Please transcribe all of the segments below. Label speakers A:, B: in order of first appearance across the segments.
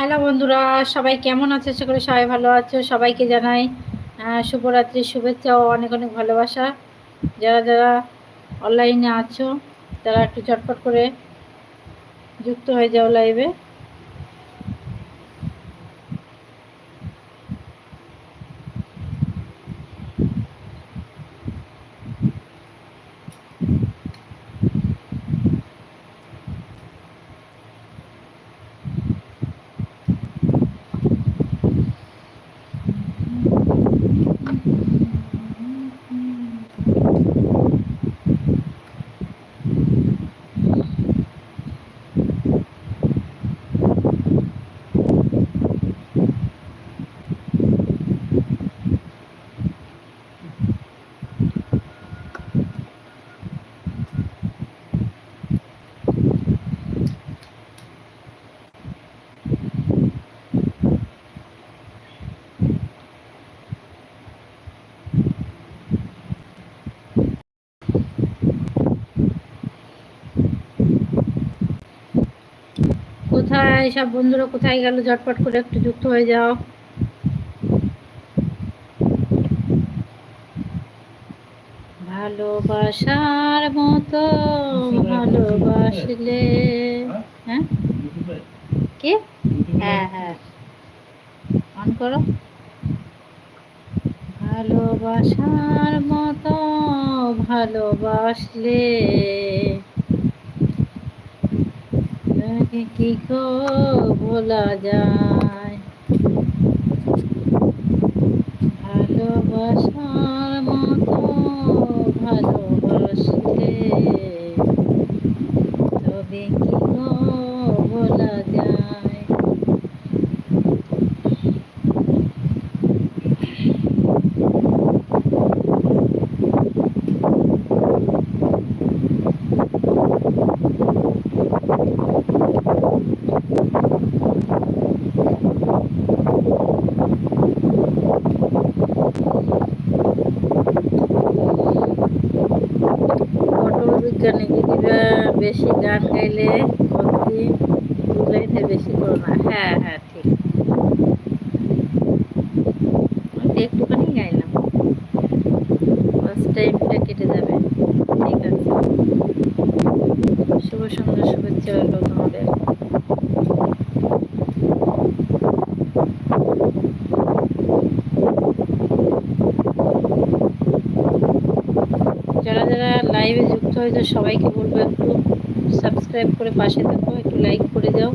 A: Hello বন্ধুরা, সবাই কেমন আছে? সে করে সবাই ভালো আছো। সবাইকে জানাই শুভরাত্রির শুভেচ্ছা ও অনেক অনেক ভালোবাসা। যারা যারা অনলাইনে আছো, তারা একটু চটপট করে যুক্ত হয়ে যাও লাইভে কোথায় সব বন্ধুরা কোথায় গেল? ঝটপট করে একটু যুক্ত হয়ে যাও। ভালোবাসার মতো ভালোবাসলে হ্যাঁ? কি? হ্যাঁ হ্যাঁ। অন করো। ভালোবাসার মতো ভালোবাসলে কি গো বলা যায়? ভালোবাসার মতো ভালোবাসলে তবে কি বলা যায়? বেশি গান গাইলে ভক্তি দুলাইতে বেশি করো না। হ্যাঁ হ্যাঁ ঠিক। একটুখানি গাইলাম। ফার্স্ট টাইমটা কেটে যাবে। ঠিক আছে। শুভ সন্ধ্যা, শুভেচ্ছা হলো তোমাদের। যারা যারা লাইভে যুক্ত হয়েছে, সবাইকে বলব একটু সাবস্ক্রাইব করে পাশে থাকো একটু লাইক করে দাও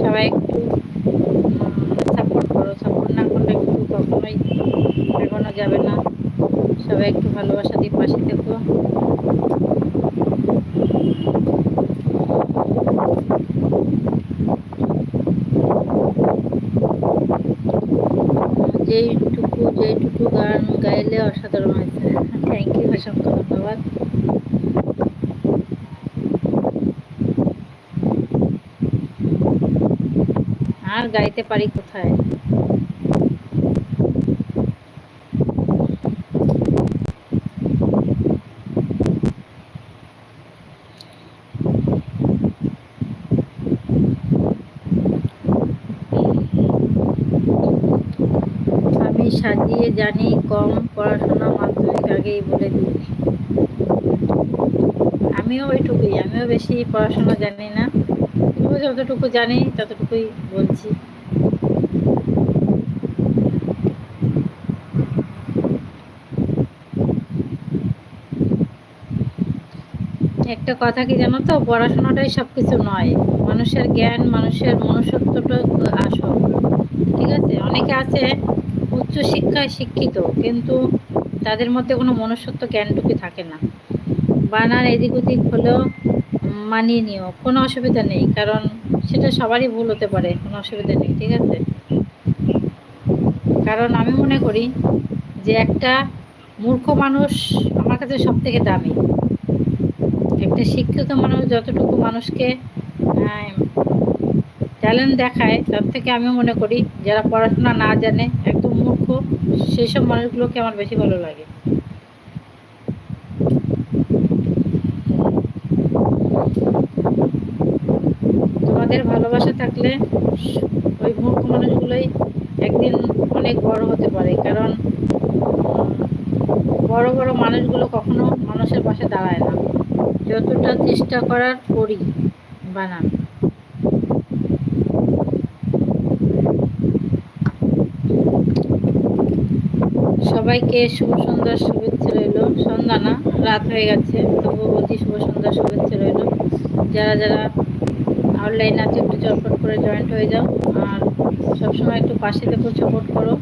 A: সবাই একটু সাপোর্ট করো সাপোর্ট না করলে একটু কখনোই এগোনো যাবে না সবাই একটু ভালোবাসা দিয়ে পাশে থেকো যেইটুকু যেইটুকু গান গাইলে অসাধারণ হয়েছে থ্যাংক ইউ অসংখ্য ধন্যবাদ গাইতে পারি কোথায়? আমি সাজিয়ে জানি, কম পড়াশোনা মাধ্যমিক আগেই বলে দিই। আমিও ওইটুকুই, আমিও বেশি পড়াশোনা জানি না। যতটুকু জানি, ততটুকুই বলছি। একটা কথা কি জানো তো? পড়াশোনাটাই সব কিছু নয়। মানুষের জ্ঞান, মানুষের মনুষ্যত্বটা আসল। ঠিক আছে? অনেকে আছে উচ্চ শিক্ষায় শিক্ষিত, কিন্তু তাদের মধ্যে কোনো মনুষ্যত্ব জ্ঞানটুকু থাকে না। বানার এদিক ওদিক হলেও মানিয়ে নিও, কোনো অসুবিধা নেই। কারণ সেটা সবারই ভুল হতে পারে, কোনো অসুবিধা নেই, ঠিক আছে? কারণ আমি মনে করি যে একটা মূর্খ মানুষ আমার কাছে সব থেকে দামি। একটা শিক্ষিত মানুষ যতটুকু মানুষকে ট্যালেন্ট দেখায়, তার থেকে আমি মনে করি যারা পড়াশোনা না জানে, একদম মূর্খ সেই সব মানুষগুলোকে আমার বেশি ভালো লাগে। তোমাদের ভালোবাসা থাকলে ওই মূর্খ মানুষগুলোই একদিন অনেক বড় হতে পারে। কারণ বড় বড় মানুষগুলো কখনো মানুষের পাশে দাঁড়ায় না। যতটা চেষ্টা করার করি বানান সবাইকে শুভ সন্ধ্যার শুভেচ্ছা রইল। সন্ধ্যা না, রাত হয়ে গেছে। তবুও বলছি শুভ সন্ধ্যার শুভেচ্ছা রইল। যারা যারা অনলাইন আছে একটু চটপট করে জয়েন্ট হয়ে যাও। আর সবসময় একটু পাশে থেকেও সাপোর্ট করো।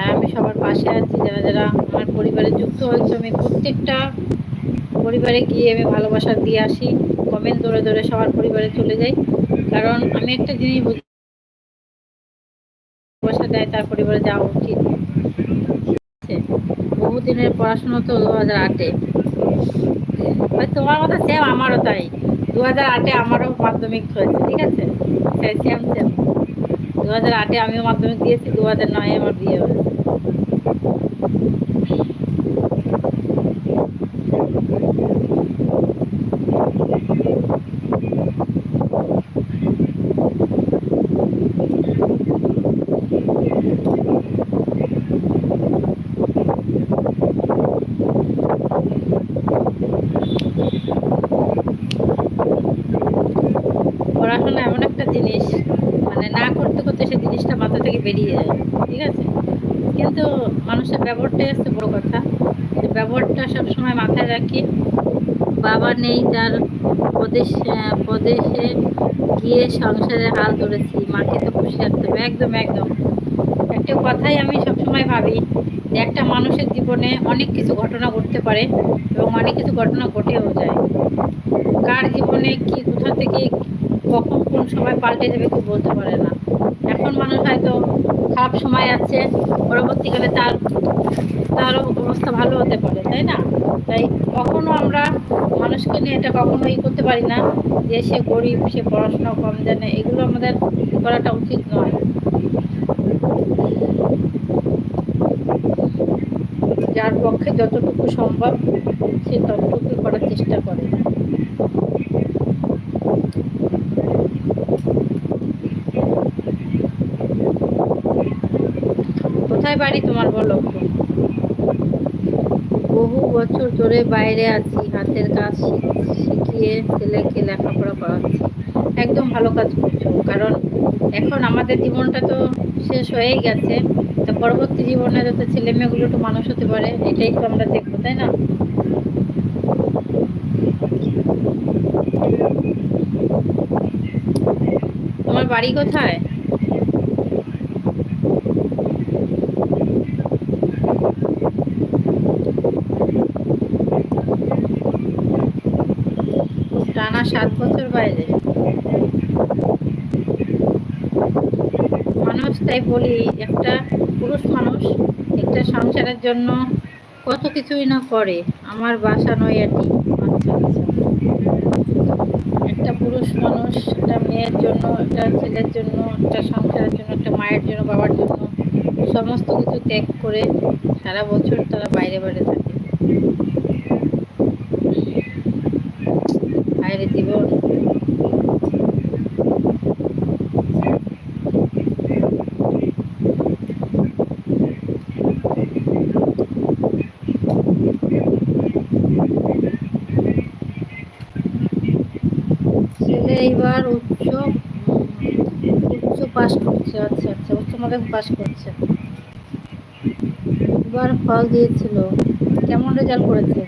A: আর আমি সবার পাশে আছি, যারা যারা আমার পরিবারে যুক্ত হয়েছে, আমি প্রত্যেকটা পরিবারে গিয়ে আমি ভালোবাসা দিয়ে আসি। কমেন্ট ধরে ধরে সবার পরিবারে চলে যাই। কারণ আমি একটা জিনিস বুঝি ভালোবাসা দেয়, তার পরিবারে যাওয়া উচিত। বহুদিনের পড়াশোনা তো দু হাজার আটে। ওই তোমার কথা সেম আমারও তাই। দু হাজার আটে আমারও মাধ্যমিক হয়েছে, ঠিক আছে? সেম সেম দু হাজার আটে আমিও মাধ্যমিক দিয়েছি দু হাজার নয়ে আমার বিয়ে হয়েছে পড়াশোনা এমন একটা জিনিস মানে না করতে করতে সেই জিনিসটা মাথা থেকে বেরিয়ে যায় ঠিক আছে কিন্তু মানুষের ব্যবহারটাই হচ্ছে বড় কথা যে ব্যবহারটা সবসময় মাথায় রাখি বাবা নেই তার প্রদেশ, প্রদেশে গিয়ে সংসারে হাল ধরেছি। মাকে তো খুশি রাখতে হবে, একদম একদম। একটা কথাই আমি সবসময় ভাবি যে একটা মানুষের জীবনে অনেক কিছু ঘটনা ঘটতে পারে এবং অনেক কিছু ঘটনা ঘটেও যায়। কার জীবনে কি, কোথা থেকে কখন কোন সময় পাল্টে যাবে কেউ বলতে পারে না। এখন মানুষ হয়তো খারাপ সময় আছে, পরবর্তীকালে তার, তারও অবস্থা ভালো হতে পারে, তাই না? তাই কখনো আমরা মানুষকে নিয়ে এটা কখনো ই করতে পারি না যে সে গরিব, সে পড়াশোনা কম জানে, এগুলো আমাদের করাটা উচিত নয়। যার পক্ষে যতটুকু সম্ভব সে ততটুকু করার চেষ্টা করে। বাড়ি তোমার বলো? বহু বছর ধরে বাইরে আছি, হাতের কাজ শিখিয়ে ছেলেকে লেখাপড়া করাচ্ছি। একদম ভালো কাজ করছ, কারণ এখন আমাদের জীবনটা তো শেষ হয়েই গেছে। তা পরবর্তী জীবনে যাতে ছেলে মেয়েগুলো একটু মানুষ হতে পারে, এটাই তো আমরা দেখব, তাই না? তোমার বাড়ি কোথায় টানা সাত বছর বাইরে মানুষ তাই বলি, একটা পুরুষ মানুষ একটা সংসারের জন্য কত কিছুই না করে, আমার বাসা নয় এটি একটা পুরুষ মানুষ, একটা মেয়ের জন্য, একটা ছেলের জন্য, একটা সংসারের জন্য, একটা মায়ের জন্য, বাবার জন্য, সমস্ত কিছু ত্যাগ করে সারা বছর তারা বাইরে বাইরে থাকে। জীবন ছেলে এইবার উচ্চ উচ্চ পাস করছে আচ্ছা আচ্ছা উচ্চ মাধ্যমিক পাস করছে। এবার ফল দিয়েছিল। কেমন রেজাল্ট করেছে?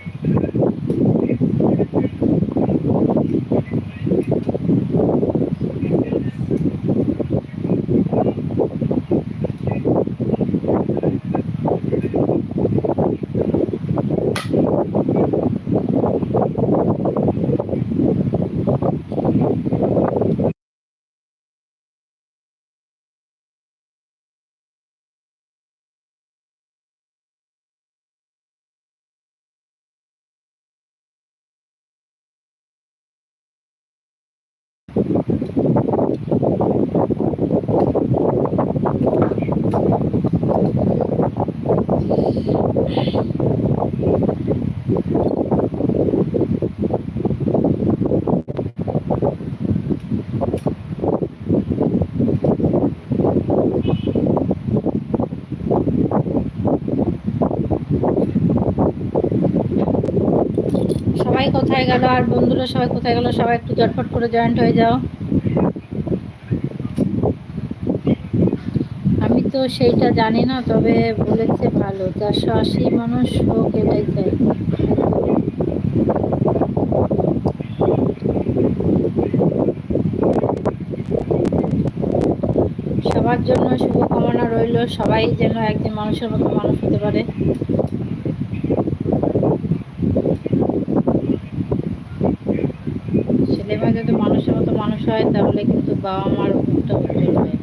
A: গেল আর বন্ধুরা সবাই কোথায় গেল? সবাই একটু জটফট করে জয়েন্ট হয়ে যাও। আমি তো সেইটা জানি না, তবে বলেছে ভালো। চারশো আশি মানুষ হোক, এটাই চাই। সবার জন্য শুভকামনা রইল। সবাই যেন একদিন মানুষের মতো মানুষ হতে পারে ছেলে মেয়ে যদি মানুষের মতো মানুষ হয় তাহলে কিন্তু বাবা মার মুখটা উজ্জ্বল হয়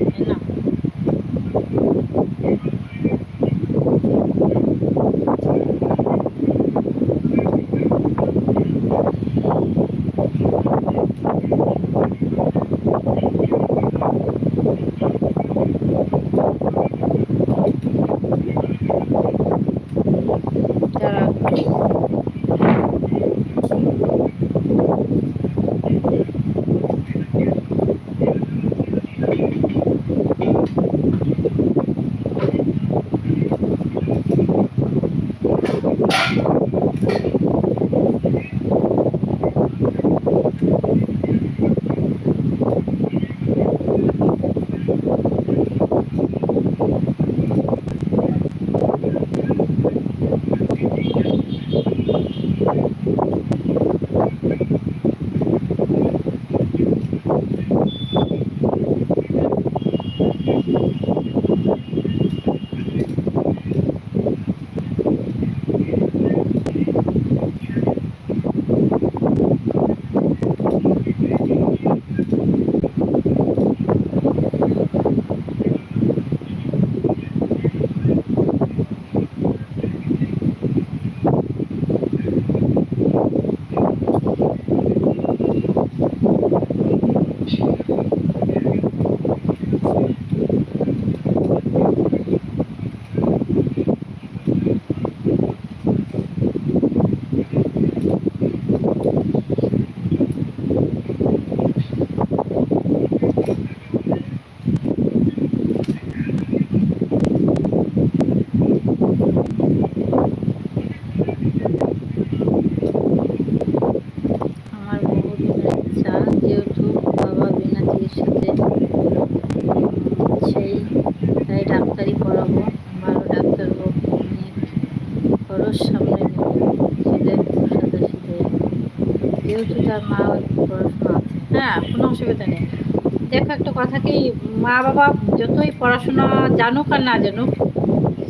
A: কথা কি মা বাবা যতই পড়াশোনা জানুক আর না জানুক,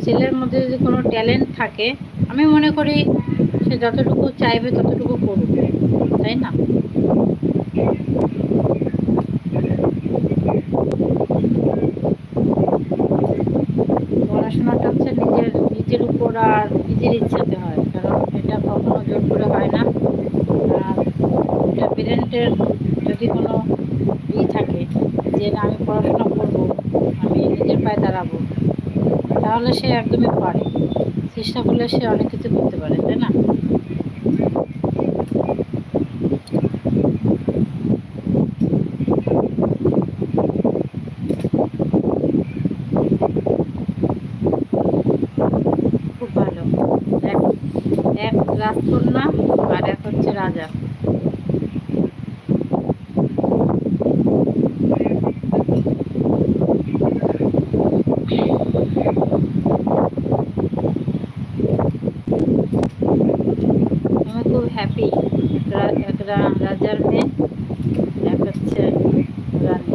A: ছেলের মধ্যে যদি কোনো ট্যালেন্ট থাকে, আমি মনে করি সে যতটুকু চাইবে ততটুকু করবে তাই না? পড়াশোনাটা হচ্ছে নিজের নিজের উপর আর নিজের ইচ্ছাতে হয়, কারণ এটা কখনো জোর করে হয় না। আর এটা পেরেন্টের যদি কোনো ই থাকে যে না আমি পড়াশোনা করব আমি নিজের পায়ে দাঁড়াবো তাহলে সে একদমই পারে। চেষ্টা করলে সে অনেক কিছু করতে পারে তাই না খুব ভালো এক এক রাজকন্যা আর এক হচ্ছে রাজা আমি খুব হ্যাপি এক রা- রাজার মেয়ে এক হচ্ছে রানী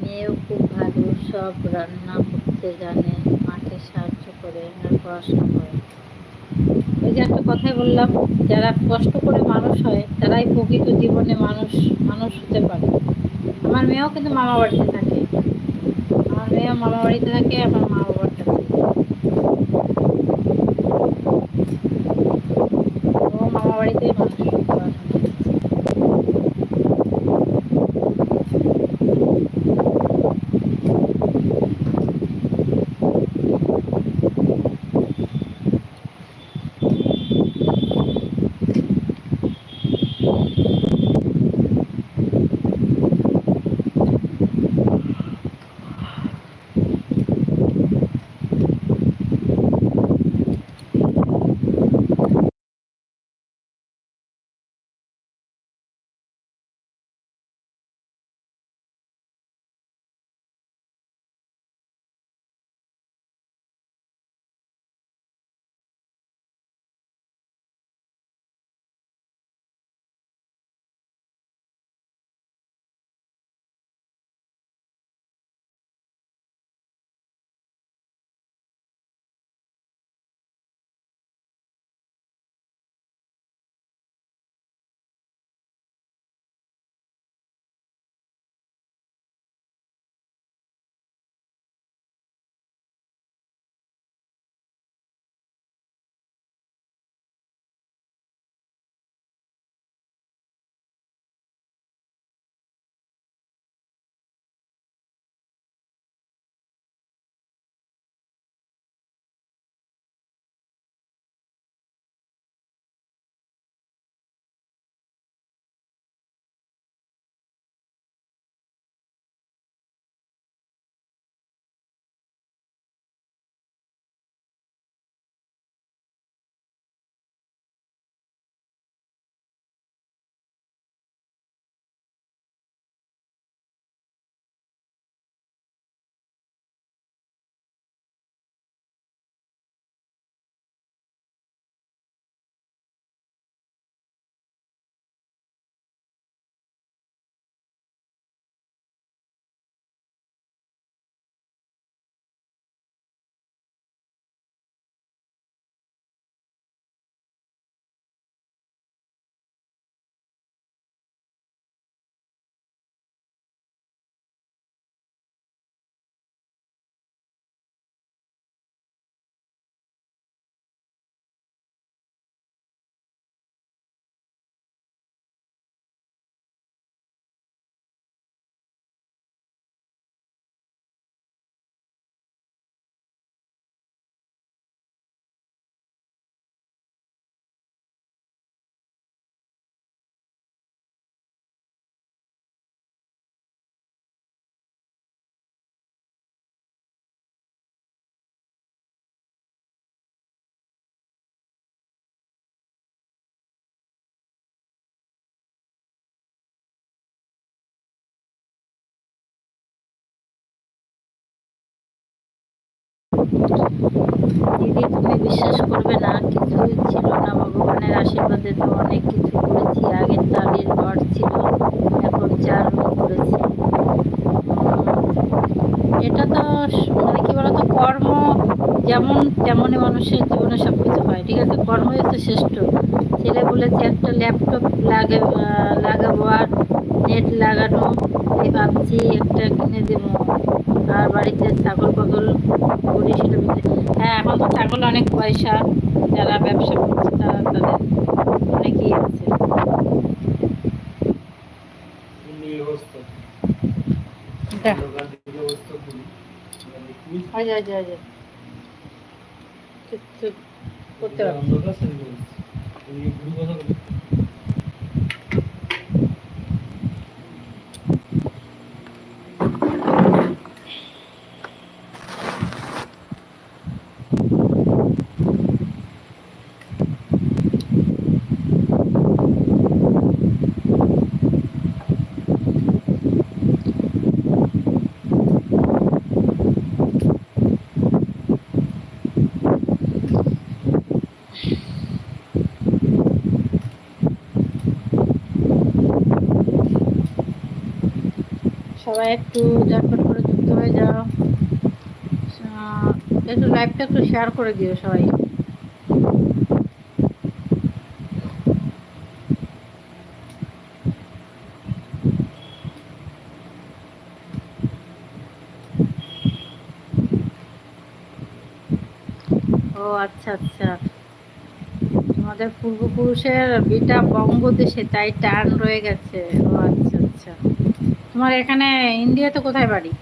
A: মেয়েও খুব ভালো সব রান্না করতে জানে মাকে সাহায্য করে আর পড়াশোনা করে ওই যে একটা কথাই বললাম, যারা কষ্ট করে মানুষ হয়, তারাই প্রকৃত জীবনে মানুষ মানুষ হতে পারে। আমার মেয়েও কিন্তু মামা বাড়িতে থাকে। আমার মেয়েও মামা বাড়িতে থাকে আমার দিদি তুমি বিশ্বাস করবে না, কিছুই ছিল না। ভগবানের আশীর্বাদে তো অনেক কিছু করেছি আগে টালির ঘর ছিল, এখন চার করেছি। এটা তো মানে কি বলতো, কর্ম যেমন তেমনই মানুষের জীবনে সব কিছু হয়, ঠিক আছে? কর্মই হচ্ছে শ্রেষ্ঠ। ছেলে বলেছে, একটা ল্যাপটপ লাগে লাগাবো আর নেট লাগানো, এই ভাবছি একটা কিনে দেবো। আর বাড়িতে ছাগল পাগল করি সেটা হ্যাঁ এখন তো ছাগল অনেক পয়সা, যারা ব্যবসা করছে তারা তাদের অনেকেই আছে।
B: অবস্থা
A: দেখ
B: দোকান থেকে অবস্থা করি তুমি
A: আজ আজ আজ কিছু করতে পারছি
B: অন্ধকার সেন্ড করিস তুমি গুরু কথা বলি
A: সবাই একটু ঝটপট করে যুক্ত হয়ে যাও। একটু লাইভটা একটু শেয়ার করে দিও সবাই। ও আচ্ছা আচ্ছা। তোমার আমাদের পূর্বপুরুষের বিটা বঙ্গদেশে তাই টার্ন রয়ে গেছে। ও তোমার এখানে ইন্ডিয়াতে কোথায় বাড়ি?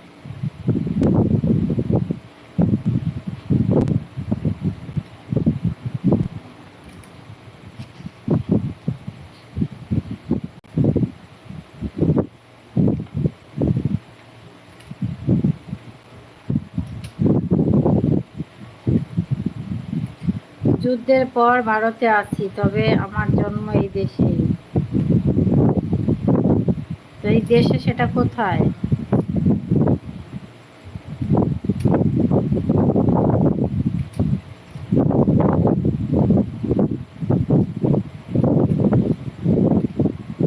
A: যুদ্ধের পর ভারতে আছি তবে আমার জন্ম এই দেশেই তো এই দেশে সেটা কোথায়?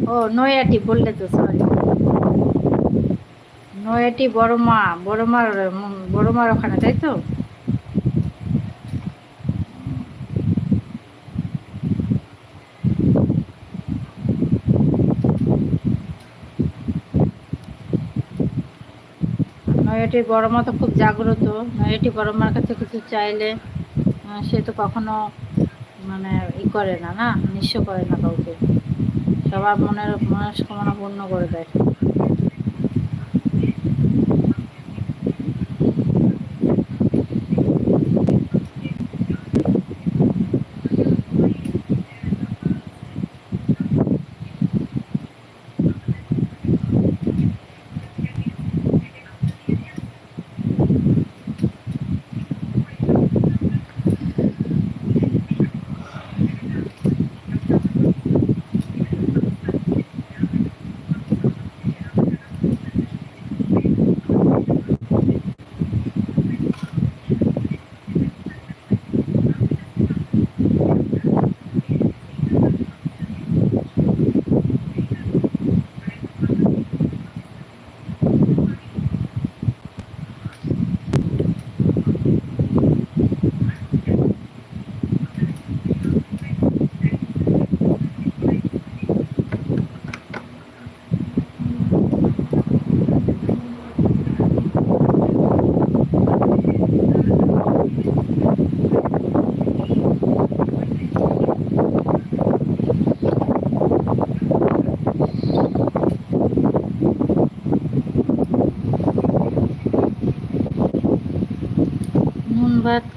A: ও, নয়াটি বললে তো সরি নয়াটি বড় মা বড় মার বড় মার ওখানে, তাই তো? নয়াটি বড় মা তো খুব জাগ্রত। নয়াটি বড় মার কাছে কিছু চাইলে সে তো কখনো মানে ই করে না না? নিঃস্ব করে না কাউকে। সবার মনের মনস্কামনা পূর্ণ করে দেয়।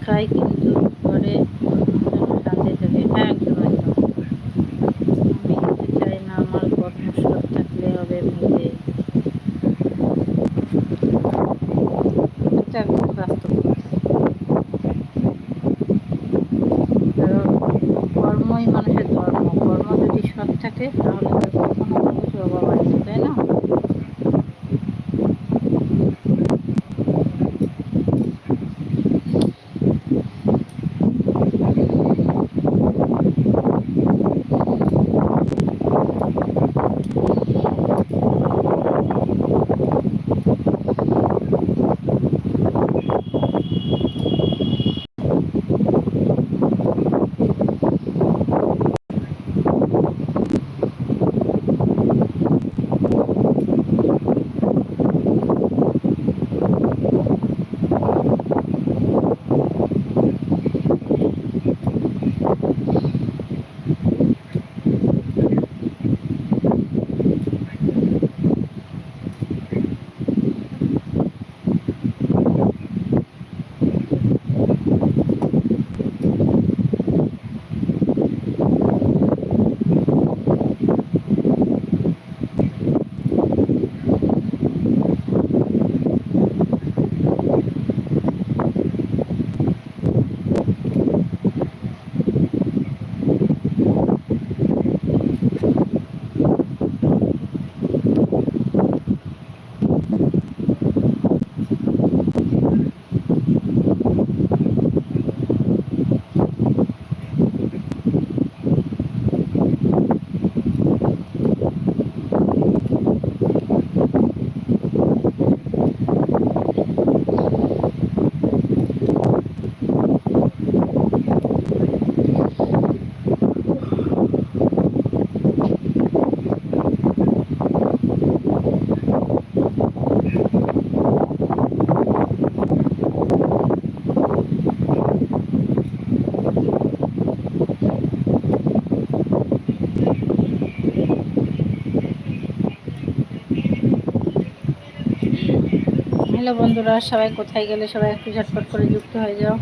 A: subscribe. বন্ধুরা সবাই কোথায় গেলে সবাই একটু ঝটপট করে যুক্ত হয়ে যাও।